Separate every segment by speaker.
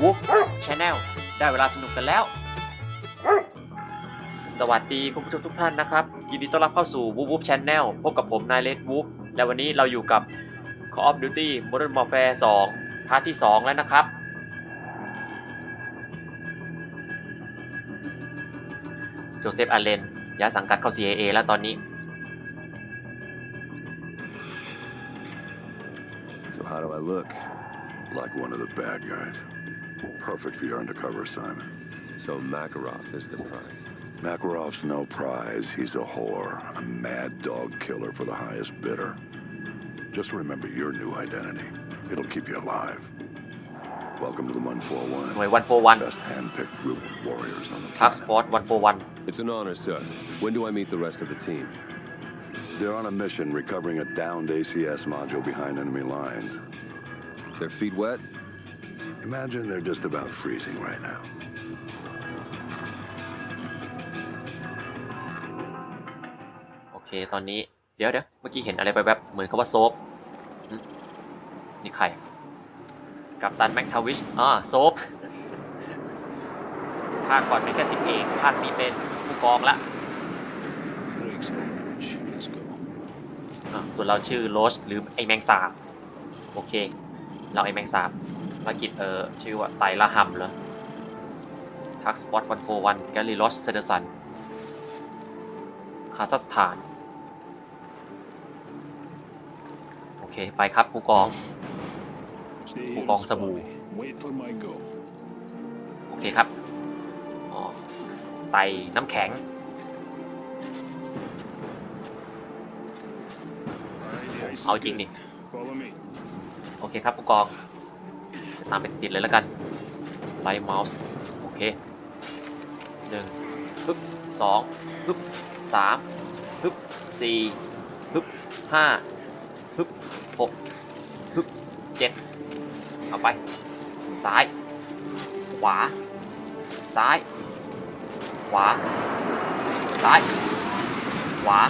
Speaker 1: Wolf Channel ได้เวลาสนุกกันแล้ว สวัสดีคุณผู้ชมทุกท่านนะครับ ยินดีต้อนรับเข้าสู่ Wolf Wolf Channel พบกับผมนายเลดวูฟและวันนี้เราอยู่กับ Call of Duty Modern Warfare 2พาร์ทที่ 2 แล้วนะครับ โจเซฟอาเลนย้ายสังกัดเข้า CIA แล้วตอนนี้
Speaker 2: So how do I look?
Speaker 3: Like one of the bad guys. Perfect for your undercover assignment.
Speaker 2: So Makarov is the prize.
Speaker 3: Makarov's no prize. He's a whore, a mad dog killer for the highest bidder. Just remember your new identity. It'll keep you alive. Welcome to the 141.
Speaker 1: Wait, 141.
Speaker 3: Best handpicked group of warriors on the planet.
Speaker 1: Passport 141.
Speaker 2: It's an honor, sir. When do I meet the rest of the team?
Speaker 3: They're on a mission recovering a downed ACS module behind enemy lines.
Speaker 2: Their feet wet?
Speaker 3: Imagine they're just about freezing right now.
Speaker 1: โอเค ตอนนี้ เดี๋ยวเดี๋ยวเมื่อกี้เห็นอะไรไปแบบเหมือนคาว่าโซฟหึนี่ใคร กัปตันแม็กทาวิชอ่าโซฟภาคก่อนเป็นแค่สิบเองภาคนี้เป็นผู้กองละ
Speaker 3: Brakes Overwatch. Let's go.
Speaker 1: อะส่วนเราชื่อโรชหรือไอแมงสาบโอเค เราไอแมงสาบ ภารกิจเออชื่อว่าไตรละหัมเหรอทักสปอตวันโฟวันแกลลี่โรชเซเดสันคาซัคสถาน โอเค ไปครับผู้กอง
Speaker 4: Stay
Speaker 1: ผู้
Speaker 4: here
Speaker 1: กอง
Speaker 4: and
Speaker 1: สบู่
Speaker 4: spot me. Wait for my go.
Speaker 1: โอเคครับอ๋อไตน้ำแข็งเอาจริงดิ
Speaker 4: Follow me.
Speaker 1: โอเคครับผู้กอง ตามไปติดเลยแล้วกันไลท์เมาส์โอเคหนึ่งปึ๊บสองปึ๊บสามปึ๊บสี่ปึ๊บห้าปึ๊บหกปึ๊บเจ็ดเอาไป ซ้าย ขวา ซ้าย ขวา ซ้าย ขวา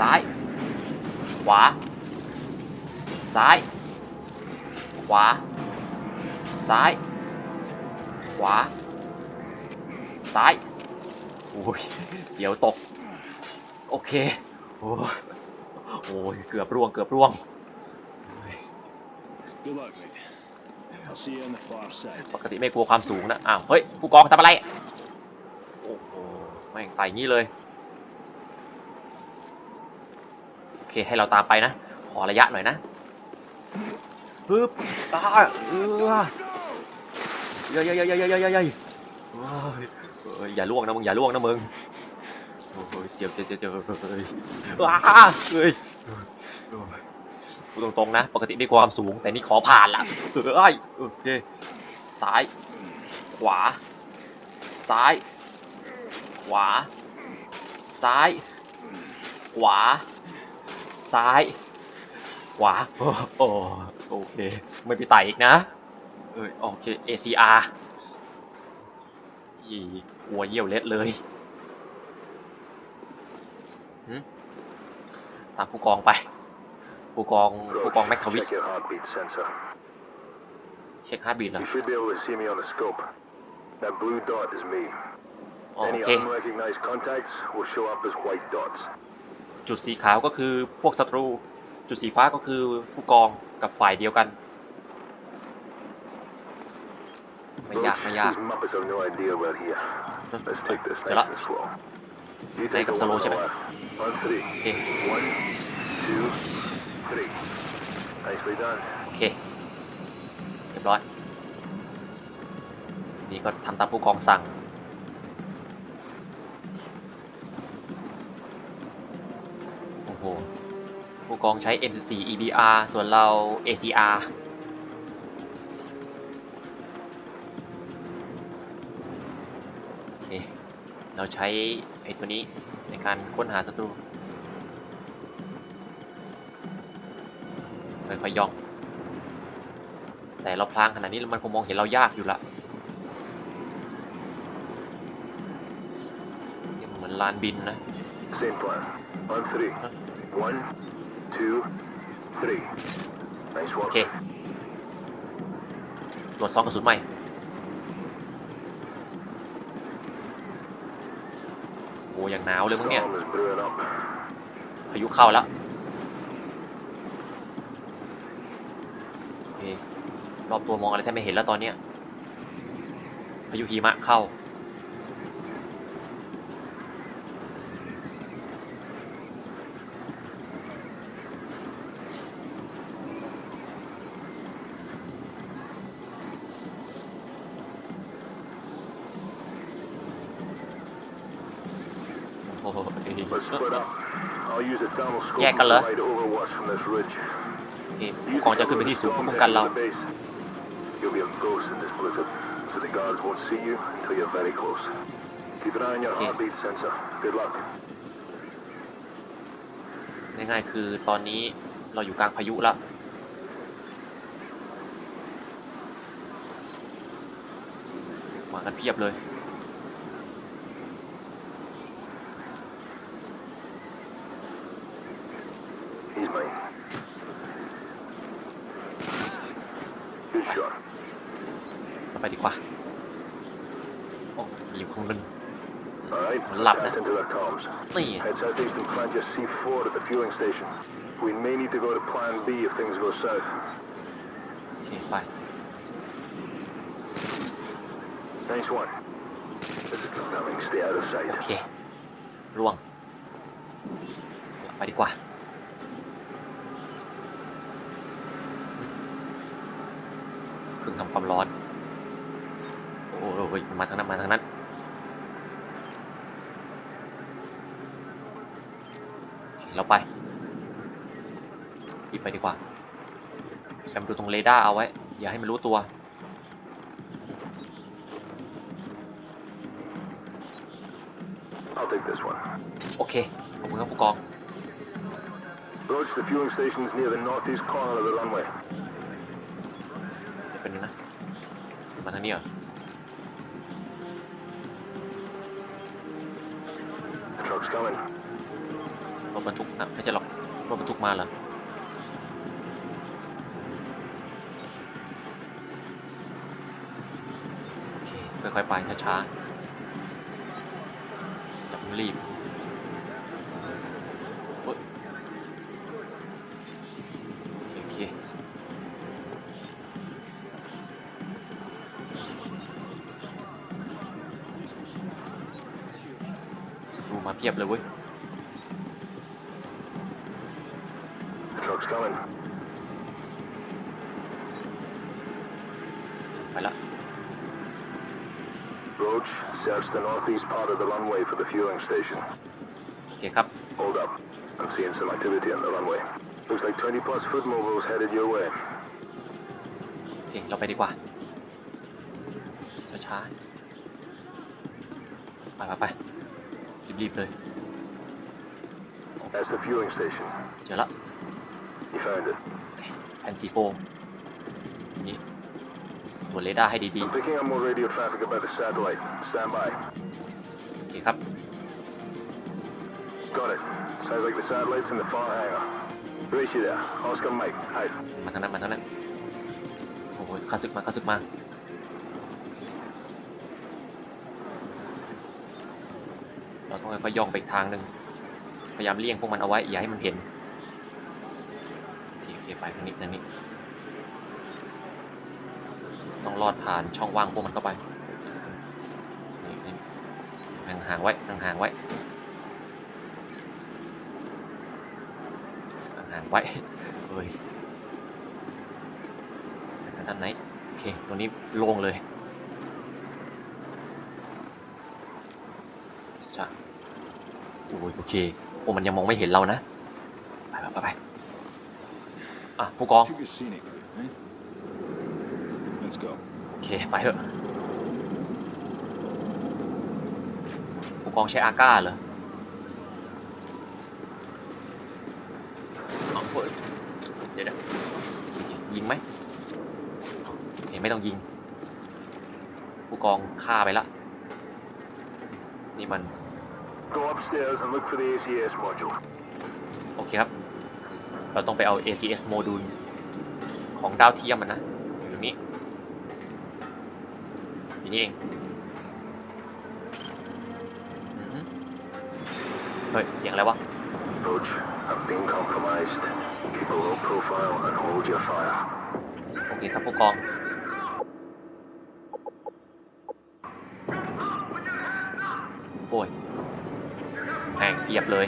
Speaker 1: ซ้าย ขวา ซ้าย ขวา ซ้าย ขวา ซ้ายโอ้ยเสียวตก โอเค โอ้ยโอ้ยเกือบร่วงเกือบร่วง
Speaker 4: Good luck, mate. I'll see you on the far side.
Speaker 1: ปกติไม่กลัวความสูงนะ อ้าว เฮ้ย ผู้กองทำอะไร โอ้โห แม่งไต่งี้เลย โอเค ให้เราตามไปนะ ขอระยะหน่อยนะ ปึ๊บตาเออเย้ยเย้ยเย้ยเย้ยเย้ยเย้ยเย้ยโอ้ยเอ้ยอย่าล่วงนะมึงอย่าล่วงนะมึงโอ้ยเสียวเสียวเสียวเสียวเฮ้ยว้าเฮ้ยพูตรงๆนะ ปกติไม่กลัวความสูงแต่นี่ขอผ่านละเอ้ยโอเคซ้าย ขวา ซ้าย ขวา ซ้าย ขวา ซ้าย ขวา โอ้ โอ้โอเค ไม่ไปไต่อีกนะ เออโอเค ACR อีกลัวเยี่ยวเล็ดเลยหึตามผู้กองไป ผู้กองผู้กองแม็กทวิช
Speaker 5: Check your heartbeat sensor.
Speaker 1: เช็คฮาร์ดบีทแล้ว
Speaker 5: You should be able to see me on the scope. That blue dot is me.
Speaker 1: อ๋อโอ
Speaker 5: Any
Speaker 1: เค
Speaker 5: unrecognized contacts will show up as white dots.
Speaker 1: จุดสีขาวก็คือพวกศัตรู จุดสีฟ้าก็คือผู้กองกับฝ่ายเดียวกัน ไม่ยาก
Speaker 5: Roach,
Speaker 1: ไม่ยาก
Speaker 5: these Muppets have no idea we're here. Let's take this
Speaker 1: เดี๋ยว
Speaker 5: nice
Speaker 1: ละ
Speaker 5: and slow. You
Speaker 1: Take
Speaker 5: take
Speaker 1: up
Speaker 5: the
Speaker 1: slow
Speaker 5: one on
Speaker 1: ใช่ไหม
Speaker 5: the left. On three.
Speaker 1: โอเค
Speaker 5: One, two, three. Nicely done.
Speaker 1: โอเค เรียบร้อย นี่ก็ทำตามผู้กองสั่ง องใช้ M14 EBR ส่วนเรา ACR โอเคเราใช้ไอ้ตัวนี้ในการค้นหาศัตรูค่อยๆย่อง แต่เราพลางขนาดนี้มันคงมองเห็นเรายากอยู่ละนี่มันเหมือนลานบินนะ
Speaker 5: two, three. Nice
Speaker 1: โอ
Speaker 5: work.
Speaker 1: เคตรวจซองกระสุนใหม่ โอ้ยังหนาวเลยมึงเนี่ย
Speaker 5: Storm is brewing up.
Speaker 1: พายุเข้าแล้วโอเครอบตัวมองอะไรแทบไม่เห็นแล้วตอนเนี้ยพายุหิมะเข้า
Speaker 5: Let's split up. I'll use a thermal scope
Speaker 1: Yeah,
Speaker 5: to
Speaker 1: colour.
Speaker 5: provide overwatch from this ridge.
Speaker 1: โอเคผู้กองจะขึ้นไปที่สูงเพื่อป้องกันเรา
Speaker 5: The base. You'll be a ghost in this blizzard, so the guards won't see you until you're very close. Keep an eye on your
Speaker 1: Okay.
Speaker 5: heartbeat sensor. Good luck.
Speaker 1: ง่ายๆคือตอนนี้เราอยู่กลางพายุแล้ว มากันเพียบเลย
Speaker 5: All right,
Speaker 1: Lap
Speaker 5: tap
Speaker 1: that.
Speaker 5: into their comms.
Speaker 1: นี่
Speaker 5: Head southeast and plant your C4 at the fueling station. We may need to go to Plan B if things go south.
Speaker 1: โอเค ไป
Speaker 5: Nice one. This is coming. Stay out of
Speaker 1: โอ
Speaker 5: sight.
Speaker 1: เคล่วง ไปดีกว่า เครื่องทำความร้อน โอ้โหมันมาทางนั้นมาทางนั้น เคเราไปรีบไปดีกว่าแซมดูตรงเรดาร์เอาไว้ อย่าให้มันรู้ตัว
Speaker 5: I'll take this one.
Speaker 1: โอเคขอบคุณครับผู้กอง
Speaker 5: Roach, the fueling station's near the northeast corner of the runway.
Speaker 1: เดี๋ยวเป็นงนะ มาทางนี้เหรอ
Speaker 5: The truck's coming.
Speaker 1: รถบรรทุกนะไม่ใช่หรอกรถบรรทุกมาเหรอโอเคค่อยๆไปช้าๆอย่าเพิ่งรีบโอ๊ยโอเคโอเคศัตรูมาเพียบเลยเว้ย
Speaker 5: The truck's coming.
Speaker 1: ไปละ
Speaker 5: Roach, search the northeast part of the runway for the fueling station.
Speaker 1: โอเคครับ
Speaker 5: Hold up. I'm seeing some activity on the runway. Looks like 20 plus foot mobiles headed your way.
Speaker 1: โอเค เราไปดีกว่า ช้าๆ ไปไปไปรีบๆเลย
Speaker 5: That's the fueling station.
Speaker 1: เจอละ
Speaker 5: You found it.
Speaker 1: โอเคแผ่นซีโฟนี่ตรวจเรดาร์ให้ดี
Speaker 5: I'm picking up more radio traffic about the satellite. Stand by.
Speaker 1: ๆ โอเคครับ
Speaker 5: Got it. Sounds like the satellite's in the far hangar. Brace you there. Oscar Mike. Hide.
Speaker 1: มาทางนั้นมาทางนั้นโอ้โหข้าศึกมาข้าศึกมา เราต้องค่อยๆย่องไปอีกทางหนึ่งพยายามเลี่ยงพวกมันเอาไว้อย่าให้มันเห็นโอ เคไปทางนี้ทางนี้ ต้องลอดผ่านช่องว่างพวกมันเข้าไปนี่นี่ห่างๆไว้ห่างๆไว้ห่างๆไว้เฮ้ยไปทางด้านไหนโอเคตรงนี้โล่งเลยจ้ะโอ้ยโอเคโอ้มันยังมองไม่เห็นเรานะ ไปไปไป อะผู้กอง
Speaker 4: Took a scenic route, right? Let's go.
Speaker 1: โอเค ไปเถอะผู้กองใช้อาก้าเหรอเอาเฮ้ยเดี๋ยวเดี๋ยวยิงไหมเห็นไม่ต้องยิง ผู้กองฆ่าไปละ นี่มัน
Speaker 5: Go upstairs and look for the ACS module.
Speaker 1: โอเคครับ เราต้องไปเอา ACS โมดูลของดาวเทียมมันนะอยู่ตรงนี้อยู่นี่เองอือหือเฮ้ย เสียงอะไรวะ
Speaker 5: Roach, I'm being compromised. Keep a low profile and hold your fire.
Speaker 1: โอเคครับผู้กอง โอ้ยแม่งเกียบเลย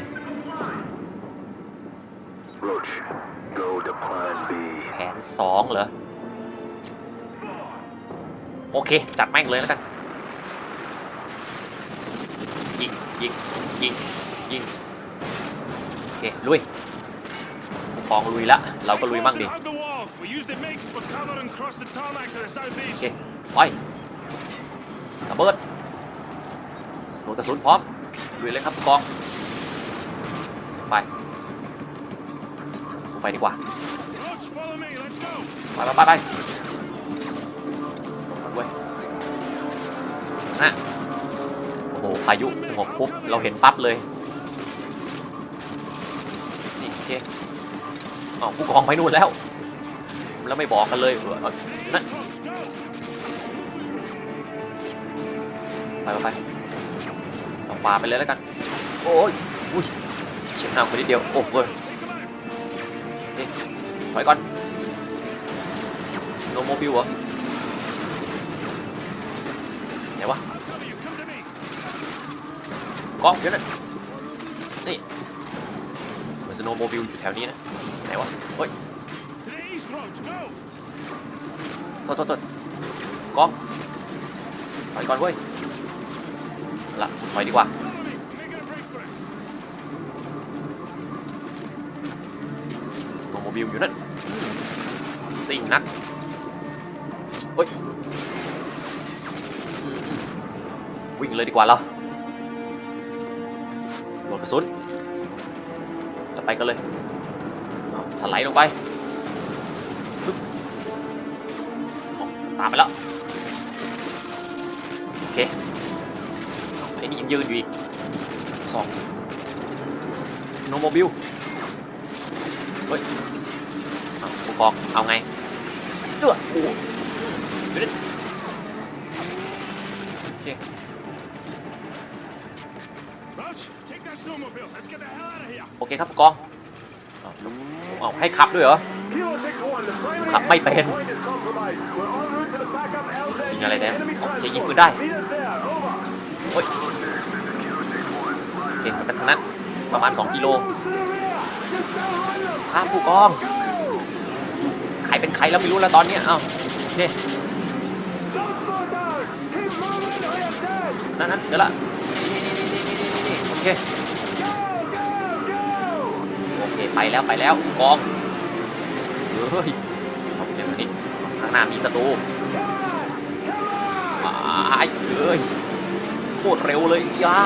Speaker 5: Roach, go to plan B.
Speaker 1: แผนสองเหรอ โอเค จัดแม่งเลยแล้วกัน ยิง ยิง ยิง ยิง โอเค ลุยผู้กองลุยละ เราก็ลุยบ้างดิ โอเค ไประเบิดโหลดกระสุนพร้อมลุยเลยครับกอง ไป ไปดีกว่า
Speaker 6: Roach, follow me. Let's go.
Speaker 1: ไปไปไปไปเว้ยนะโอ้โหพายุสงบปุ๊บเราเห็นปั๊บเลยนี่โอเคอ้าวผู้กองไปนู่นแล้ว แล้วไม่บอกกันเลยเออเอานั่น
Speaker 6: Roach, go.
Speaker 1: ไปไปไปเอาป่าไปเลยแล้วกัน โอ้ยอุ้ยเฉียบหน้าคนนิดเดียว โอ้เว้ยโอเค ถอยก่อนโนโมบิวเหรอไหนวะ
Speaker 6: Cover you. Come to me.
Speaker 1: กล้องเดี๋ยวนั่นนี่เหมือน สี่นเว้ยเอาละถอยดีกโอ้ยวิ่งเลยดีกว่าเราโหลดกระสุนแล้วไปกันเลยถลายลงไปตามไปแล้ว โอเคไอ้นี่ยังยืนอยู่อีกสองโนโมบิล เฮ้ยเอาผู้กองเอาไง เสื้อโอเคครับกองเอางให้ขับด้วยเหรอ ขับไม่เป็นยิงอะไรเนี่ยโอเคยิงปืนได้โอ้ยเก่งกันทั้งนั้นประมาณ 2 กิโลข้ามผู้กอง ใครเป็นใครแล้วไม่รู้แล้วตอนนี้เอ้าโอเคนั่นนั่นเดี๋ยวละนี่นี่นี่นี่นี่นี่โอเคโอเคไปแล้วไปแล้วกองเฮ้ยเอาเดี๋ยวนี้ข้างหน้ามีศัตรูอ้ายเอ้ยโคตรเร็วเลยย่า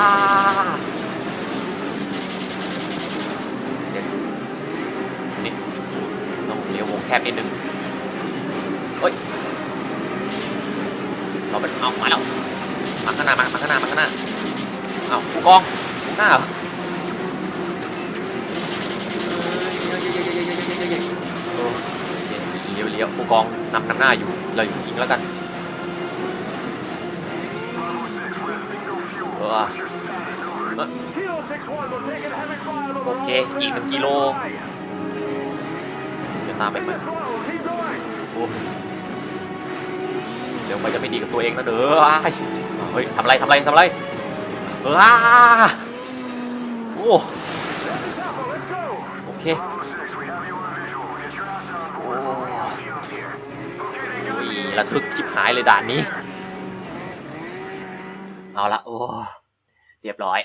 Speaker 1: เดี๋ยวนี่ต้องเลี้ยววงแค บนิดนึงเฮ้ยเราเป็นเอามาแล้วมาข้างหน้ามามาข้างหน้ามาข้างหน้าเอาผู้กองหน้าเหรอเลี้ยวเลี้ยวผู้กองนำกันหน้าอยู่เราอยู่ยิงแล้วกันเออโอเคอีกหนึ่งกิโล จะตามไปไหม
Speaker 5: Throttle, keep going.
Speaker 1: โอ้เดี๋ยวไปจะไม่ดีกับตัวเองนะเด้ออ้ายเฮ้ยทำไรทำไรทำไรเอออ้าโอ้
Speaker 5: Let's go.
Speaker 1: โอเค
Speaker 5: 6, we have you on visual. Get your ass on board.
Speaker 1: Oh.
Speaker 5: Field here.
Speaker 1: อุ้ยระทึกชิบหายเลยด่านนี้ เอาละโอ้ เรียบร้อย